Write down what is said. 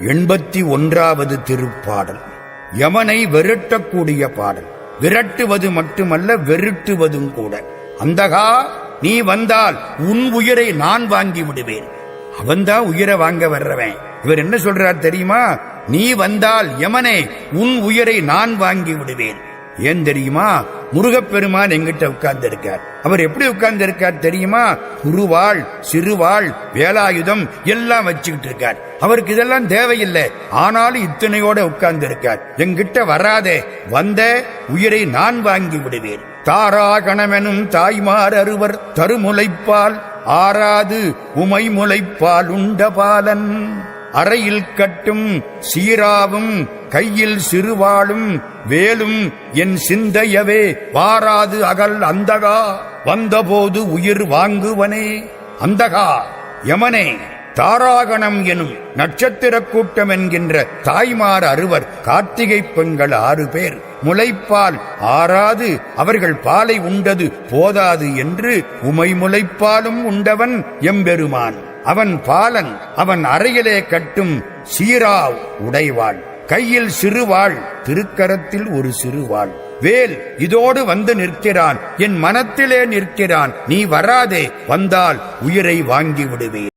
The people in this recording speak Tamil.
எண்பத்தி ஒன்றாவது திருப்பாடல். யமனை வெருட்டக்கூடிய பாடல். விரட்டுவது மட்டுமல்ல வெருட்டுவதும் கூட. அந்தகா நீ வந்தால் உன் உயிரை நான் வாங்கி விடுவேன். அவன்தான் உயிரை வாங்க வர்றவன். இவர் என்ன சொல்றார் தெரியுமா? நீ வந்தால் யமனே உன் உயிரை நான் வாங்கி விடுவேன். ஏன் தெரியுமா? முருகப்பெருமான் எங்கிட்ட உட்கார்ந்து இருக்கார் அவர் எப்படி உட்கார்ந்து இருக்கார் தெரியுமா? குருவாள் சிறுவாள் வேலாயுதம் எல்லாம் வச்சுக்கிட்டு இருக்கார் அவருக்கு இதெல்லாம் தேவையில்லை. ஆனாலும் இத்தனையோட உட்கார்ந்து இருக்கார் எங்கிட்ட வராதே. வந்த உயிரை நான் வாங்கி விடுவேன். தாராகணமெனும் தாய்மார் அறுவர் தருமுலைப்பால் ஆறாது உமை முளைப்பால் உண்ட பாலன். அறையில் கட்டும் சீராவும் கையில் சிறுவாளும் வேலும் என் சிந்தையவே வாராது அகல் அந்தகா. வந்தபோது உயிர் வாங்குவனே. அந்தகா யமனே தாராகணம் எனும் நட்சத்திர கூட்டம் என்கின்ற தாய்மார் அறுவர் கார்த்திகை பெண்கள் ஆறு பேர். முளைப்பால் ஆறாது அவர்கள் பாலை உண்டது போதாது என்று உமை முளைப்பாலும் உண்டவன் எம்பெருமான். அவன் பாலன் அவன் அறையிலே கட்டும் சீரா உடைவாள். கையில் சிறுவாள் திருக்கரத்தில் ஒரு சிறுவாள். வேல் இதோடு வந்து நிற்கிறான் என் மனத்திலே நிற்கிறான் நீ வராதே வந்தால் உயிரை வாங்கி விடுவேன்.